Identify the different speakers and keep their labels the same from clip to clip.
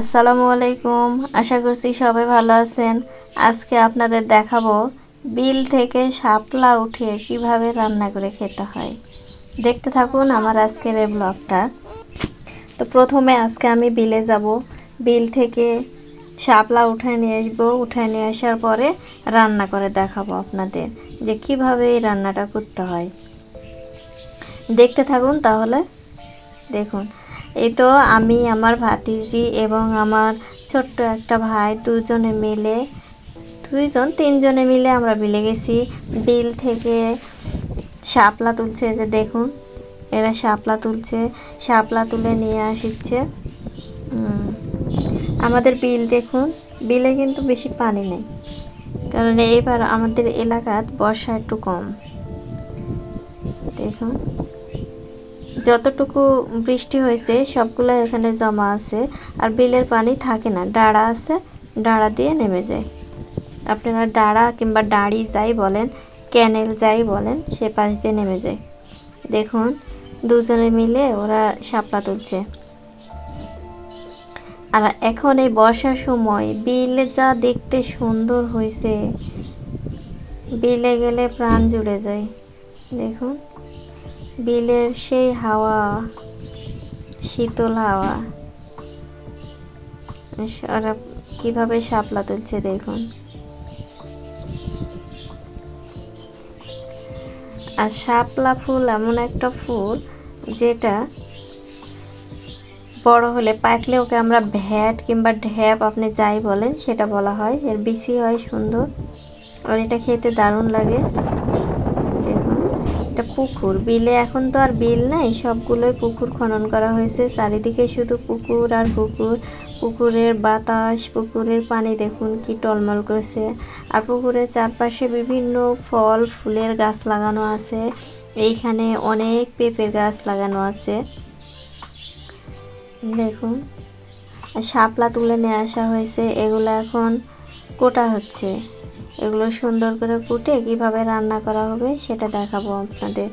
Speaker 1: আসসালামু আলাইকুম। আশা করছি সবাই ভালো আছেন। আজকে আপনাদের দেখাবো বিল থেকে শাপলা উঠিয়ে কীভাবে রান্না করে খেতে হয়। দেখতে থাকুন আমার আজকের এই ব্লগটা। তো প্রথমে আজকে আমি বিলে যাব। বিল থেকে শাপলা উঠায় নিয়ে আসব। উঠায় নিয়ে আসার পরে রান্না করে দেখাবো আপনাদের যে কীভাবে এই রান্নাটা করতে হয়। দেখতে থাকুন তাহলে। দেখুন এই তো আমি, আমার ভাতিজি এবং আমার ছোট্ট একটা ভাই দুজনে মিলে, দুইজন, তিনজনে মিলে আমরা বিলে গেছি। বিল থেকে শাপলা তুলছে যে দেখুন, এরা শাপলা তুলছে, শাপলা তুলে নিয়ে আসছে আমাদের বিল দেখুন, বিলে কিন্তু বেশি পানি নেই, কারণ এইবার আমাদের এলাকাত বর্ষা একটু কম। দেখুন। যতটুকু বৃষ্টি হয়েছে, সবগুলো এখানে জমা আছে। আর বিলের পানি থাকে না, ডাড়া আছে, ডাড়া দিয়ে নেমে যায়। আপনারা ডাড়া কিংবা ডাড়ি যাই বলেন, ক্যানেল যাই বলেন, সে দিয়ে নেমে যায়। দেখুন, দুজনে মিলে ওরা শাপলা তুলছে। আর এখন এই বর্ষার সময় বিলে যা দেখতে সুন্দর হয়েছে, বিলে গেলে প্রাণ জুড়ে যায়। দেখুন। বিলের সেই হাওয়া, শীতল হাওয়া। ওরা কীভাবে শাপলা তুলছে দেখুন। আর শাপলা ফুল এমন একটা ফুল যেটা বড় হলে পাকলে ওকে আমরা ভ্যাট কিংবা ঢ্যাপ আপনি যাই বলেন, সেটা বলা হয়। এর বিসি হয় সুন্দর। আর এটা খেতে দারুণ লাগে। এটা পুকুর। বিলে এখন তো আর বিল নাই, সবগুলোই পুকুর খনন করা হয়েছে। চারিদিকে শুধু পুকুর আর পুকুর। পুকুরের বাতাস, পুকুরের পানি দেখুন কি টলমল করছে। আর পুকুরের চারপাশে বিভিন্ন ফল, ফুলের গাছ লাগানো আছে। এইখানে অনেক পেঁপের গাছ লাগানো আছে। দেখুন শাপলা তুলে নিয়ে আসা হয়েছে। এগুলো এখন কোটা হচ্ছে। এগুলো সুন্দর করে কুটে কীভাবে রান্না করা হবে সেটা দেখাবো আপনাদের।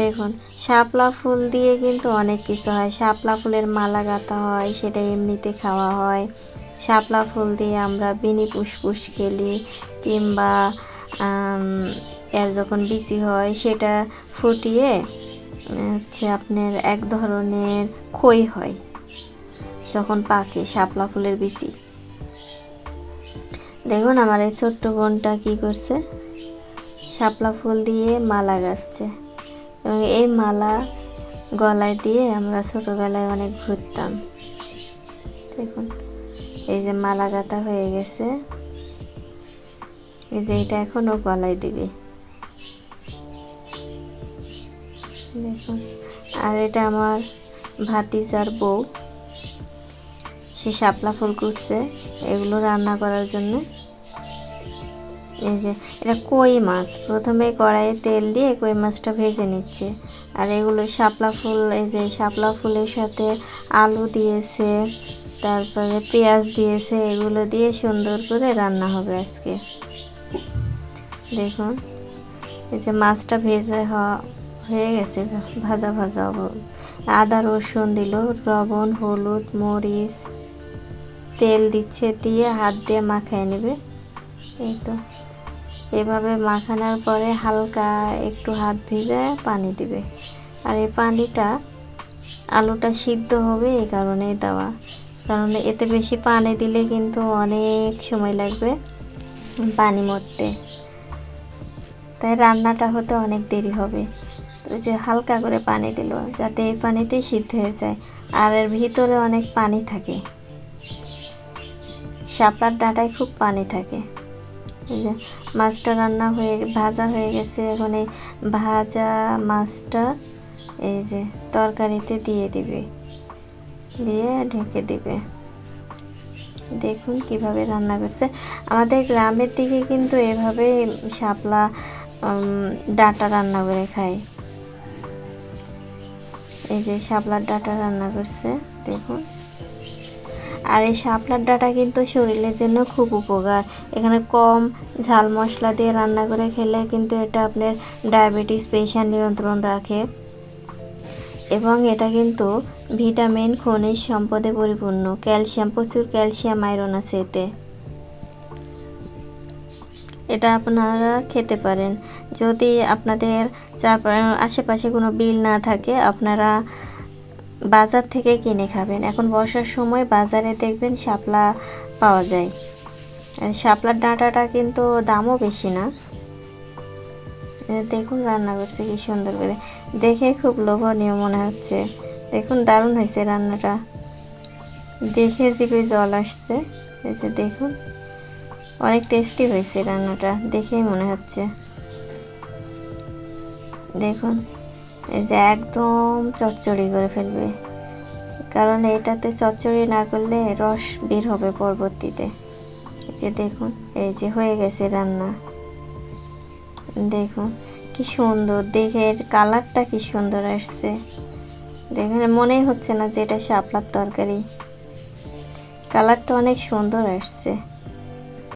Speaker 1: দেখুন, শাপলা ফুল দিয়ে কিন্তু অনেক কিছু হয়। শাপলা ফুলের মালা গাঁথা হয়, সেটা এমনিতে খাওয়া হয়। শাপলা ফুল দিয়ে আমরা বিনি পুষ্পুস খেলি কিংবা এর যখন বিচি হয় সেটা ফুটিয়ে, হচ্ছে আপনার এক ধরনের খই হয়, যখন পাকে শাপলা ফুলের বিচি। দেখুন আমার এই ছোট্ট বোনটা কি করছে। শাপলা ফুল দিয়ে মালা গাচ্ছে। এবং এই মালা গলায় দিয়ে আমরা ছোটোবেলায় অনেক ঘুরতাম। দেখুন, এই যে মালা গাঁথা হয়ে গেছে। এই যে এটা এখন ও গলায় দিবে। দেখুন, আর এটা আমার ভাতিজার বউ। সে শাপলা ফুল কুটছে এগুলো রান্না করার জন্য। এই যে, এটা কই মাছ? প্রথমে কড়াইয়ে তেল দিয়ে কই মাছটা ভেজে নিচ্ছে। আর এগুলো শাপলা ফুল, এই যে শাপলা ফুলের সাথে আলু দিয়েছে, তারপরে পেঁয়াজ দিয়েছে, এগুলো দিয়ে সুন্দর করে রান্না হবে আজকে। দেখুন, এই যে মাছটা ভেজে হয়ে গেছে, ভাজা ভাজা আদা রসুন দিল, লবণ, হলুদ, মরিচ। তেল দিচ্ছে, দিয়ে হাত দিয়ে মাখায় নেবে। এই তো। এভাবে মাখানোর পরে হালকা একটু হাত ভিজে পানি দিবে। আর এই পানিটা আলুটা সিদ্ধ হবে এই কারণেই দেওয়া। কারণ এতে বেশি পানি দিলে কিন্তু অনেক সময় লাগবে পানি মরতে। তাই রান্নাটা হতে অনেক দেরি হবে। তো যে হালকা করে পানি দিল, যাতে এই পানিতেই সিদ্ধ হয়ে যায়। আর এর ভিতরে অনেক পানি থাকে। শাপলার ডাঁটায় খুব পানি থাকে। মাছটা রান্না হয়ে ভাজা হয়ে গেছে, এখন এই ভাজা মাছটা এই যে তরকারিতে দিয়ে দিবে। দিয়ে ঢেকে দিবে। দেখুন কীভাবে রান্না করছে। আমাদের গ্রামের দিকে কিন্তু এভাবে শাপলা ডাটা রান্না করে খায়। এই যে শাপলার ডাটা রান্না করছে, দেখুন। আর এই শাপলার ডাটা কিন্তু শরীরের জন্য খুব উপকার। এখানে কম ঝাল মশলা দিয়ে রান্না করে খেলে কিন্তু এটা আপনার ডায়াবেটিস পেশেন্ট নিয়ন্ত্রণ রাখে। এবং এটা কিন্তু ভিটামিন, খনিজ সম্পদে পরিপূর্ণ। ক্যালসিয়াম, প্রচুর ক্যালসিয়াম, আয়রন আছে এতে। এটা আপনারা খেতে পারেন। যদি আপনাদের চারপা- আশেপাশে কোনো বিল না থাকে, আপনারা বাজার থেকে কিনে খাবেন। এখন বর্ষার সময় বাজারে দেখবেন শাপলা পাওয়া যায়। শাপলার ডাঁটাটা কিন্তু দামও বেশি না। দেখুন রান্না করছে কি সুন্দর করে। দেখে খুব লোভনীয় মনে হচ্ছে। দেখুন দারুণ হয়েছে রান্নাটা। দেখে জিভে জল আসছে। যে দেখুন, অনেক টেস্টি হয়েছে রান্নাটা, দেখেই মনে হচ্ছে। দেখুন। এই যে একদম চচ্চড়ি করে ফেলবে। কারণ এটাতে চচ্চড়ি না করলে রস বের হবে পরবর্তীতে। যে দেখুন, এই যে হয়ে গেছে রান্না। দেখুন, কি সুন্দর দেখে কালারটা কি সুন্দর আসছে। দেখুন, মনেই হচ্ছে না যে এটা শাপলার তরকারি। কালারটা অনেক সুন্দর আসছে।